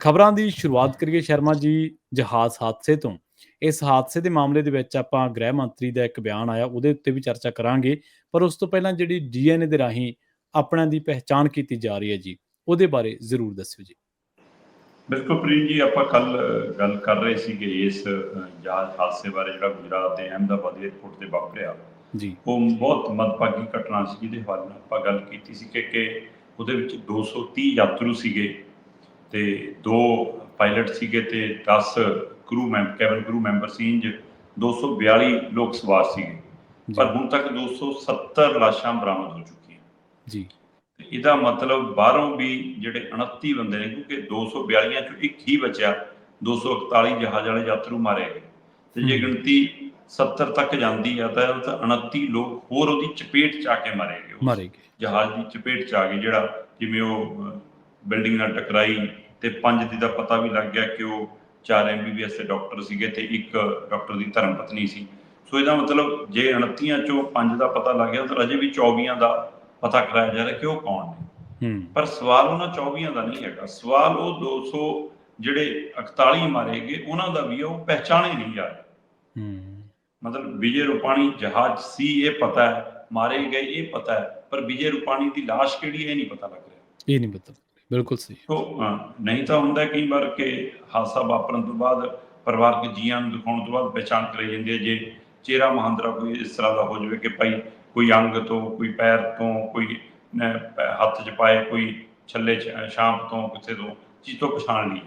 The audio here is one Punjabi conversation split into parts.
ਖਬਰਾਂ ਦੀ ਸ਼ੁਰੂਆਤ ਕਰੀਏ ਸ਼ਰਮਾ ਜੀ ਜਹਾਜ਼ ਹਾਦਸੇ ਤੋਂ। ਇਸ ਹਾਦਸੇ ਦੇ ਮਾਮਲੇ ਦੇ ਵਿੱਚ ਆਪਾਂ ਗ੍ਰਹਿ ਮੰਤਰੀ ਦਾ ਇੱਕ ਬਿਆਨ ਆਇਆ ਉਹਦੇ ਉੱਤੇ ਵੀ ਚਰਚਾ ਕਰਾਂਗੇ। ਪਰ ਉਸ ਤੋਂ ਪਹਿਲਾਂ ਜਿਹੜੀ ਡੀਐਨਏ ਦੇ ਰਾਹੀਂ ਆਪਣਿਆਂ ਦੀ ਪਹਿਚਾਣ ਕੀਤੀ ਜਾ ਰਹੀ ਹੈ ਜੀ ਉਹਦੇ ਬਾਰੇ ਜ਼ਰੂਰ ਦੱਸਿਓ ਜੀ। ਬਿਲਕੁਲ ਪ੍ਰੀਤ ਜੀ ਆਪਾਂ ਕੱਲ ਗੱਲ ਕਰ ਰਹੇ ਸੀ ਕਿ ਇਸ ਜਹਾਜ਼ ਹਾਦਸੇ ਬਾਰੇ ਜਿਹੜਾ ਗੁਜਰਾਤ ਦੇ ਅਹਿਮਦਾਬਾਦ ਏਅਰਪੋਰਟ ਤੇ ਵਾਪਰਿਆ ਜੀ। ਉਹ ਬਹੁਤ ਮੰਦਭਾਗੀ ਘਟਨਾ ਸੀ ਜਿਹਦੇ ਹਵਾਲੇ ਨਾਲ ਆਪਾਂ ਗੱਲ ਕੀਤੀ ਸੀ ਕਿ ਕਿ ਉਹਦੇ ਵਿੱਚ 230 ਯਾਤਰੂ ਸੀਗੇ। ਤੇ ਦੋ ਪਾਇਲਟ ਸੀਗੇ ਤੇ 10 crew member cabin crew member ਸੀ ਇੰਜ 242 ਲੋਕ ਸਵਾਰ ਸੀਗੇ। ਪਰ ਹੁਣ ਤੱਕ 270 ਲਾਸ਼ਾਂ ਬਰਾਮਦ ਹੋ ਚੁੱਕੀਆਂ। ਜੀ। ਇਹਦਾ ਮਤਲਬ ਬਾਹਰੋਂ ਵੀ ਜਿਹੜੇ 29 ਬੰਦੇ ਨੇ ਕਿਉਂਕਿ 242 ਚੋਂ ਇੱਕ ਹੀ ਬਚਿਆ 241 ਜਹਾਜ਼ ਵਾਲੇ ਯਾਤਰੂ ਮਾਰੇ ਗਏ। ਤੇ ਜੇ। ਗਿਣਤੀ 70 ਤੱਕ ਜਾਂਦੀ ਆ ਤਾਂ ਉਹ ਤਾਂ 29 ਲੋਕ ਹੋਰ ਉਹਦੀ ਚਪੇਟ ਚ ਆ ਕੇ ਮਾਰੇ ਗਏ। ਮਾਰੇ ਗਏ। ਜਹਾਜ਼ ਦੀ ਚਪੇਟ ਚ ਆ ਗਏ ਜਿਹੜਾ ਜਿਵੇਂ ਉਹ ਬਿਲਡਿੰਗ ਨਾਲ ਟਕਰਾਈ ਤੇ ਪੰਜ ਦੀ ਦਾ ਪਤਾ ਵੀ ਲੱਗ ਗਿਆ ਕਿ ਉਹ ਚਾਰ ਐਮਬੀਬੀਐਸ ਦੇ ਡਾਕਟਰ ਸੀਗੇ ਤੇ ਇੱਕ ਡਾਕਟਰ ਦੀ ਧਰਮ ਪਤਨੀ ਸੀ। ਸੋ ਇਹਦਾ ਮਤਲਬ ਜੇ 29 ਚੋਂ ਪੰਜ ਦਾ ਪਤਾ ਲੱਗ ਗਿਆ ਤਾਂ ਅਜੇ ਵੀ 24 ਦਾ ਪਤਾ ਕਰਾਇਆ ਜਾ ਰਿਹਾ ਕਿ ਉਹ ਕੌਣ ਨੇ। ਪਰ ਸਵਾਲ ਉਹਨਾਂ 24 ਦਾ ਨਹੀਂ ਹੈਗਾ। ਸਵਾਲ ਉਹ 200 ਜਿਹੜੇ 41 ਮਾਰੇ ਗਏ ਉਹਨਾਂ ਦਾ ਵੀ ਉਹ ਪਹਿਚਾਣੇ ਨਹੀਂ ਜਾ ਰਹੇ। ਮਤਲਬ ਵਿਜੇ ਰੂਪਾਣੀ ਜਹਾਜ਼ ਸੀ ਇਹ ਪਤਾ ਹੈ। ਮਾਰੇ ਗਏ ਇਹ ਪਤਾ ਹੈ। ਪਰ ਵਿਜੇ ਰੂਪਾਣੀ ਦੀ ਲਾਸ਼ ਕਿਹੜੀ ਹੈ ਇਹ ਨਹੀਂ ਪਤਾ ਲੱਗ ਰਿਹਾ। ਇਹ ਨਹੀਂ ਪਤਾ। ਬਿਲਕੁਲ ਸਹੀ। ਅਹ, ਨਹੀਂ ਤਾਂ ਹੁੰਦਾ ਕਈ ਵਾਰ ਕਿ ਹਾਦਸਾ ਵਾਪਰਨ ਤੋਂ ਬਾਅਦ ਪਰਿਵਾਰਕ ਜੀਆਂ ਨੂੰ ਦਿਖਾਉਣ ਤੋਂ ਬਾਅਦ ਪਛਾਣ ਕਰਾਈ ਜਾਂਦੀ ਹੈ ਜੇ ਚਿਹਰਾ ਮਹਾਂਦਰਾ ਕੋਈ ਇਸ ਤਰ੍ਹਾਂ ਦਾ ਹੋ ਜਾਵੇ ਕਿ ਭਾਈ ਕੋਈ ਅੰਗ ਤੋਂ ਕੋਈ ਪੈਰ ਤੋਂ ਕੋਈ ਹੱਥ 'ਚ ਪਾਏ ਕੋਈ ਛੱਲੇ ਸ਼ਾਂਪ ਤੋਂ ਕਿਸੇ ਤੋਂ ਚੀਜ਼ ਤੋਂ ਪਛਾਣ ਲਈ।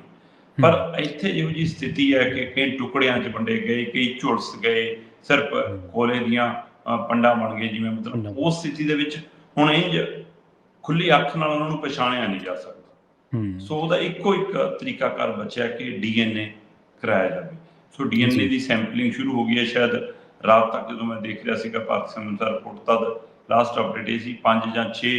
ਪਰ ਇੱਥੇ ਜਿਹੋ ਜੀ ਸਥਿਤੀ ਹੈ ਕਿ ਕਈ ਟੁਕੜਿਆਂ 'ਚ ਵੰਡੇ ਗਏ ਕਈ ਝੁਲਸ ਗਏ ਸਿਰਫ ਕੋਲੇ ਦੀਆਂ ਪੰਡਾਂ ਬਣ ਗਏ ਜਿਵੇਂ। ਮਤਲਬ ਉਸ ਸਥਿਤੀ ਦੇ ਵਿੱਚ ਹੁਣ ਇੰਜ ਖੁੱਲੀ ਅੱਖ ਨਾਲ ਉਹਨਾਂ ਨੂੰ ਪਛਾਣਿਆ ਨਹੀਂ ਜਾ ਸਕਦਾ। ਹੂੰ। ਸੋ ਉਹਦਾ ਇੱਕੋ ਇੱਕ ਤਰੀਕਾਕਾਰ ਬਚਿਆ ਕਿ ਡੀਐਨਏ ਕਰਾਇਆ ਜਾਵੇ। ਸੋ ਡੀਐਨਏ। ਦੀ ਸੈਂਪਲਿੰਗ ਸ਼ੁਰੂ ਹੋ ਗਈ ਹੈ ਸ਼ਾਇਦ ਰਾਤ ਤੱਕ ਜਦੋਂ ਮੈਂ ਦੇਖ ਰਿਹਾ ਸੀਗਾ ਭਾਰਤ ਸੰਸਾਰ ਰਿਪੋਰਟ ਤਦ ਲਾਸਟ ਅਪਡੇਟ ਇਹ ਸੀ 5 ਜਾਂ 6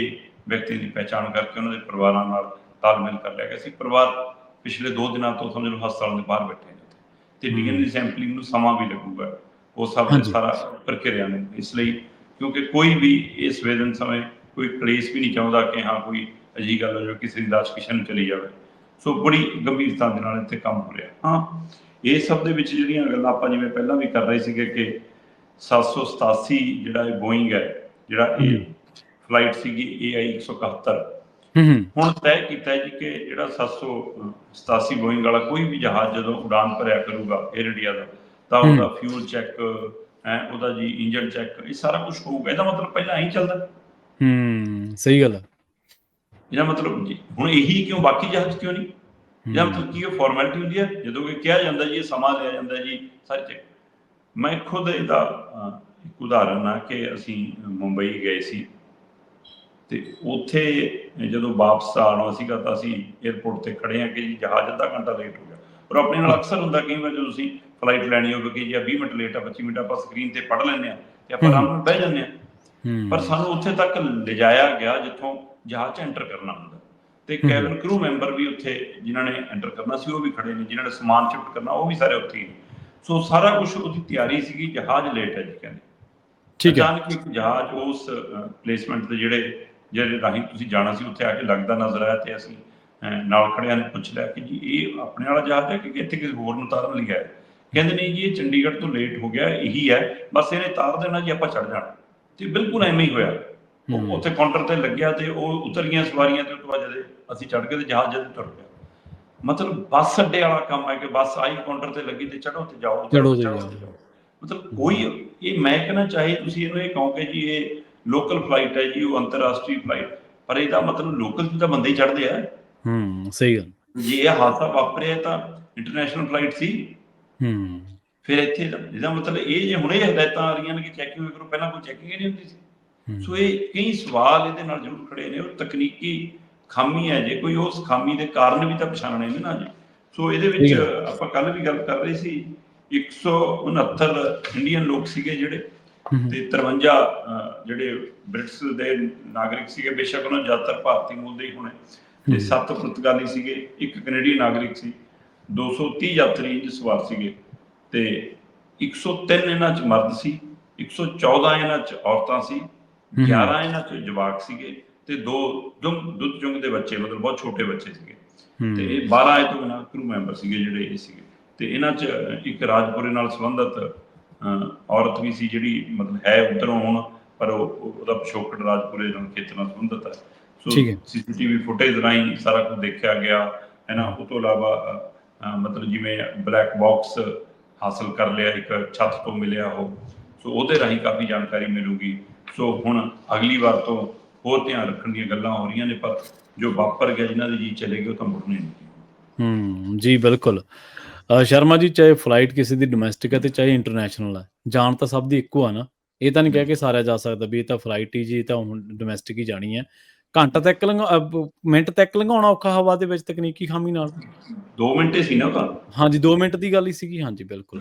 ਵਿਅਕਤੀਆਂ ਦੀ ਪਛਾਣ ਕਰਕੇ ਉਹਨਾਂ ਦੇ ਪਰਿਵਾਰਾਂ ਨਾਲ ਤਾਲਮੇਲ ਕਰ ਲਿਆ ਗਿਆ ਸੀ। ਪਰਿਵਾਰ ਪਿਛਲੇ 2 ਦਿਨਾਂ ਤੋਂ ਸਮਝ ਲਓ ਹਸਪਤਾਲਾਂ ਦੇ ਬਾਹਰ ਬੈਠੇ ਨੇ ਤੇ। ਡੀਐਨਏ ਦੀ ਸੈਂਪਲਿੰਗ ਨੂੰ ਸਮਾਂ ਵੀ ਲੱਗੂਗਾ। ਉਹ ਸਭ ਦੇ। ਸਾਰਾ ਪ੍ਰਕਿਰਿਆ ਨੇ। ਇਸ ਲਈ ਕਿਉਂਕਿ ਕੋਈ ਵੀ ਇਸ ਵੇਦਨ ਸਮੇਂ ਕੋਈ ਕਲੇਸ਼ ਵੀ ਨਹੀਂ ਚਾਹੁੰਦਾ ਕਿ ਹਾਂ ਕੋਈ ਅਜਿਹੀ ਗੱਲ ਹੋ ਜਾਵੇ ਕਿਸੇ ਦੀ ਲਾਸ਼ ਕਿਸੇ ਨੂੰ ਚਲੀ ਜਾਵੇ। ਸੋ ਬੜੀ ਗੰਭੀਰਤਾ ਦੇ ਨਾਲ ਇੱਥੇ ਕੰਮ ਹੋ ਰਿਹਾ। ਹਾਂ ਇਹ ਸਭ ਦੇ ਵਿੱਚ ਜਿਹੜੀਆਂ ਗੱਲਾਂ ਆਪਾਂ ਜਿਵੇਂ ਪਹਿਲਾਂ ਵੀ ਕਰ ਰਹੇ ਸੀਗੇ ਕਿ 787 ਜਿਹੜਾ ਇਹ ਬੋਇੰਗ ਹੈ ਜਿਹੜਾ ਇਹ। ਫਲਾਈਟ ਸੀਗੀ AI 171 ਹੂੰ ਹੂੰ। ਹੁਣ ਤੈਅ ਕੀਤਾ ਜੀ ਕਿ ਜਿਹੜਾ 787 ਬੋਇੰਗ ਵਾਲਾ ਕੋਈ ਵੀ ਜਹਾਜ਼ ਜਦੋਂ ਉਡਾਨ ਭਰਿਆ ਕਰੂਗਾ 에ਅਰ ਇੰਡੀਆ ਦਾ ਤਾਂ। ਉਹਦਾ ਫਿਊਲ ਚੈੱਕ ਹੈ ਉਹਦਾ ਜੀ ਇੰਜਨ ਚੈੱਕ ਇਹ ਸਾਰਾ ਕੁਝ ਹੋਊਗਾ। ਇਹਦਾ ਮਤਲਬ ਪਹਿਲਾਂ ਹੀ ਚੱਲਦਾ। ਹੂੰ, ਸਹੀ ਗੱਲ ਹੈ ਇਹਦਾ ਮਤਲਬ ਹੁਣ ਇਹੀ ਕਿਉਂ, ਬਾਕੀ ਜਹਾਜ਼ ਕਿਉਂ ਨਹੀਂ? ਇਹਦਾ ਮਤਲਬ ਕੀ ਉਹ ਫਾਰਮੈਲਿਟੀ ਹੁੰਦੀ ਹੈ ਜਦੋਂ ਕਿ ਕਿਹਾ ਜਾਂਦਾ ਜੀ, ਇਹ ਸਮਾਂ ਲਿਆ ਜਾਂਦਾ ਜੀ, ਸਾਰੇ ਮੈਂ ਖੁਦ ਇਹਦਾ ਇੱਕ ਉਦਾਹਰਨ ਆ ਕਿ ਅਸੀਂ ਮੁੰਬਈ ਗਏ ਸੀ। ਤੇ ਉੱਥੇ ਜਦੋਂ ਵਾਪਸ ਆਉਣਾ ਸੀਗਾ ਤਾਂ ਅਸੀਂ 에ਅਰਪੋਰਟ ਤੇ ਖੜੇ ਆ ਕਿ ਜੀ, ਜਹਾਜ਼ ਅੱਧਾ ਘੰਟਾ ਲੇਟ ਹੋ ਗਿਆ। ਪਰ ਆਪਣੇ ਨਾਲ ਅਕਸਰ ਹੁੰਦਾ ਕਈ ਵਾਰ ਜਦੋਂ ਤੁਸੀਂ ਫਲਾਈਟ ਲੈਣੀ ਹੋਵੇ ਕਿ ਜੀ 20 ਮਿੰਟ ਲੇਟ ਆ 25 ਮਿੰਟ ਆਪਾਂ ਸਕਰੀਨ ਤੇ ਪੜ ਲੈਂਦੇ ਆ ਤੇ ਆਪਾਂ ਆਰਾਮ ਨਾਲ ਬਹਿ ਜਾਂਦੇ ਆ। ਪਰ ਸਾਨੂੰ ਉੱਥੇ ਤੱਕ ਲਿਜਾਇਆ ਗਿਆ ਜਿੱਥੋਂ ਜਹਾਜ਼ 'ਚ ਐਂਟਰ ਕਰਨਾ ਹੁੰਦਾ। ਤੇ। ਕੈਬਨ ਕਰੂ ਮੈਂਬਰ ਵੀ ਉੱਥੇ ਜਿਨ੍ਹਾਂ ਨੇ ਐਂਟਰ ਕਰਨਾ ਸੀ ਉਹ ਵੀ ਖੜੇ ਨੇ ਜਿਨ੍ਹਾਂ ਨੇ ਸਮਾਨ ਸ਼ਿਫਟ ਕਰਨਾ ਉਹ ਵੀ ਸਾਰੇ ਉੱਥੇ ਹੀ ਸੋ ਸਾਰਾ ਕੁਝ ਉਹਦੀ ਤਿਆਰੀ ਸੀਗੀ ਜਹਾਜ਼ ਲੇਟ ਹੈ ਜੀ ਕਹਿੰਦੇ। ਠੀਕ ਹੈ। ਅਚਾਨਕ ਇੱਕ ਜਹਾਜ਼ ਉਸ ਪਲੇਸਮੈਂਟ ਤੇ ਜਿਹੜੇ ਜਿਹੜੇ ਰਾਹੀਂ ਤੁਸੀਂ ਜਾਣਾ ਸੀ ਉੱਥੇ ਆ ਕੇ ਲੱਗਦਾ ਨਜ਼ਰ ਆਇਆ ਤੇ ਅਸੀਂ ਨਾਲ ਖੜਿਆਂ ਨੇ ਪੁੱਛ ਲਿਆ ਕਿ ਜੀ ਇਹ ਆਪਣੇ ਵਾਲਾ ਜਹਾਜ਼ ਹੈ ਕਿ ਇੱਥੇ ਕਿਸੇ ਹੋਰ ਨੂੰ ਉਤਾਰਨ ਲਈ ਹੈ ਕਹਿੰਦੇ ਨਹੀਂ ਜੀ ਇਹ ਚੰਡੀਗੜ੍ਹ ਤੋਂ ਲੇਟ ਹੋ ਗਿਆ ਇਹੀ ਹੈ ਬਸ ਇਹਨੇ ਤਾਰ ਦੇਣਾ ਜੀ ਆਪਾਂ ਚੜ ਜਾਣਾ। ਤੇ ਬਿਲਕੁਲ ਐਵੇਂ ਹੀ ਹੋਇਆ। ਉਹ। ਉੱਥੇ ਕਾਊਂਟਰ ਤੇ ਲੱਗਿਆ ਤੇ ਉਹ ਉਤਰ ਗਈਆਂ ਸਵਾਰੀਆਂ ਤੇ ਬਾਅਦ ਜਦੇ ਅਸੀਂ ਚੜ ਕੇ ਤੇ ਜਹਾਜ਼ ਜਦੇ ਤੁਰ ਪਿਆ। ਮਤਲਬ ਬੱਸ ਅੱਡੇ ਵਾਲਾ ਕੰਮ ਹੈ ਕਿ ਬੱਸ ਆਈ ਕਾਊਂਟਰ ਤੇ ਲੱਗੀ ਤੇ ਚੜੋ ਤੇ ਜਾਓ ਚੜ੍ਹੋ ਤੇ ਜਾਓ। ਮਤਲਬ ਕੋਈ ਇਹ ਮੈਂ ਕਹਿੰਦਾ ਚਾਹੇ ਤੁਸੀਂ ਇਹਨੂੰ ਇਹ ਕਹੋ ਕਿ ਜੀ ਇਹ ਲੋਕਲ ਫਲਾਈਟ ਹੈ ਜੀ ਉਹ ਅੰਤਰਰਾਸ਼ਟਰੀ ਫਲਾਈਟ ਪਰ ਇਹਦਾ ਮਤਲਬ ਲੋਕਲ ਤੇ ਤਾਂ ਬੰਦੇ ਹੀ ਚੜਦੇ ਆ। ਹੂੰ ਸਹੀ ਗੱਲ। ਜੇ ਇਹ ਹਾਦਸਾ ਵਾਪਰਿਆ ਤਾਂ ਇੰਟਰਨੈਸ਼ਨਲ ਫਲਾਈਟ ਸੀ। ਹੂੰ। ਫਿਰ ਇੱਥੇ ਦਾ- ਇਹਦਾ ਮਤਲਬ ਇਹ ਜੇ ਹੁਣੇ ਹਦਾਇਤਾਂ ਆ ਰਹੀਆਂ ਨੇ ਕਿ ਚੈਕਿੰਗ ਕਰੋ ਪਹਿਲਾਂ ਕੋਈ ਚੈਕਿੰਗ ਨਹੀਂ ਹੁੰਦੀ ਸੀ। ਸੋ ਇਹ ਕਈ ਸਵਾਲ ਇਹਦੇ ਨਾਲ ਜ਼ਰੂਰ ਖੜੇ ਨੇ ਉਹ ਤਕਨੀਕੀ ਖਾਮੀ ਹੈ ਜੇ ਕੋਈ ਉਸ ਖਾਮੀ ਦੇ ਕਾਰਨ ਵੀ ਤਾਂ ਪਛਾਣਨੇ ਨੇ ਨਾ ਜੀ ਸੋ ਇਹਦੇ ਵਿੱਚ। ਆਪਾਂ ਕੱਲ ਵੀ ਗੱਲ ਕਰ ਰਹੇ ਸੀ 169 ਇੰਡੀਅਨ ਲੋਕ ਸੀਗੇ ਜਿਹੜੇ ਤੇ 53 ਅਹ, ਜਿਹੜੇ ਬ੍ਰਿਟਿਸ਼ ਦੇ ਨਾਗਰਿਕ ਸੀਗੇ ਬੇਸ਼ੱਕ ਉਹਨਾਂ ਜ਼ਿਆਦਾਤਰ ਭਾਰਤੀ ਮੂਲ ਦੇ ਹੀ ਹੋਣੇ ਤੇ ਹਮ। ਸੱਤ ਪੁਰਤਗਾਲੀ ਸੀਗੇ ਇੱਕ ਕੈਨੇਡੀਅਨ ਨਾਗਰਿਕ ਸੀ 230 ਯਾਤਰੀ ਇੰਜ ਸਵਾਰ ਸੀਗੇ ਤੇ 103 ਇਹਨਾਂ ਚ ਮਰਦ ਸੀ 114 ਇਹਨਾਂ ਚ ਔਰਤਾਂ ਸੀ 11 ਇਹਨਾਂ ਚ ਜਵਾਕ ਸੀਗੇ ਤੇ ਦੋ ਦੁੱਧ ਦੁੱਧ ਚੁੰਗ ਦੇ ਬੱਚੇ ਮਤਲਬ ਬਹੁਤ ਛੋਟੇ ਬੱਚੇ ਸੀਗੇ। ਤੇ ਇਹ 12 ਇਹ ਤੋਂ ਬਿਨਾਂ ਕਰੂ ਮੈਂਬਰ ਸੀਗੇ ਜਿਹੜੇ ਇਹ ਸੀਗੇ। ਤੇ ਇਹਨਾਂ 'ਚ ਇੱਕ ਰਾਜਪੁਰੇ ਨਾਲ ਸੰਬੰਧਿਤ ਔਰਤ ਵੀ ਸੀ ਜਿਹੜੀ ਮਤਲਬ ਹੈ ਉਧਰੋਂ ਹੁਣ ਪਰ ਉਹ ਉਹ- ਉਹਦਾ ਪਿਛੋਕੜ ਰਾਜਪੁਰੇ ਨਾਲ ਖੇਤਰ ਨਾਲ ਸੰਬੰਧਿਤ ਹੈ। ਸੋ। ਸੀਸੀਟੀਵੀ ਫੁਟੇਜ ਰਾਹੀਂ ਸਾਰਾ ਕੁਝ ਦੇਖਿਆ ਗਿਆ ਹੈ ਨਾ? ਤੋਂ ਇਲਾਵਾ ਮਤਲਬ ਜਿਵੇਂ ਬਲੈਕ ਬਾਕਸ ਹਾਸਲ ਕਰ ਲਿਆ ਇੱਕ ਛੱਤ ਤੋਂ ਮਿਲਿਆ ਉਹ। ਸੋ ਉਹਦੇ ਰਾਹੀਂ ਕਾਫੀ ਜਾਣਕਾਰੀ ਮਿਲੂਗੀ। ਸੋ ਹੁਣ ਅਗਲੀ ਵਾਰ ਤੋਂ ਹੋਰ ਧਿਆਨ ਰੱਖਣ ਦੀਆਂ ਗੱਲਾਂ ਹੋ ਰਹੀਆਂ ਨੇ ਪਰ ਜੋ ਵਾਪਰ ਗਿਆ ਜਿਨ੍ਹਾਂ ਦੇ ਜੀ ਚਲੇ ਗਏ ਉਹ ਤਾਂ ਮੁੜਨੇ ਨਹੀਂ। ਹੂੰ ਜੀ ਬਿਲਕੁਲ। ਸ਼ਰਮਾ ਜੀ ਚਾਹੇ ਫਲਾਈਟ ਕਿਸੇ ਦੀ ਡੋਮੈਸਟਿਕ ਹੈ ਤੇ ਚਾਹੇ ਇੰਟਰਨੈਸ਼ਨਲ ਹੈ ਜਾਣ ਤਾਂ ਸਭ ਦੀ ਇੱਕੋ ਆ ਨਾ। ਇਹ ਤਾਂ ਨਹੀਂ ਕਹਿ ਕੇ ਸਾਰਿਆ ਜਾ ਸਕਦਾ ਵੀ ਇਹ ਤਾਂ ਫਲਾਈਟ ਹੀ ਜੀ ਤਾਂ ਹੁਣ ਡੋਮੈਸਟਿਕ ਹੀ ਜਾਣੀ ਹੈ। ਘੰਟਾ ਤੱਕ ਲੰਘਾ ਮਿੰਟ ਤੱਕ ਲੰਘਾਉਣਾ ਔਖਾ ਹਵਾ ਦੇ ਵਿੱਚ ਤਕਨੀਕੀ ਖਾਮੀ ਨਾਲ। 2 ਮਿੰਟ ਹੀ ਸੀ ਨਾ ਉਹ ਤਾਂ ਹਾਂਜੀ 2 ਮਿੰਟ ਦੀ ਗੱਲ ਹੀ ਸੀਗੀ। ਹਾਂਜੀ ਬਿਲਕੁਲ।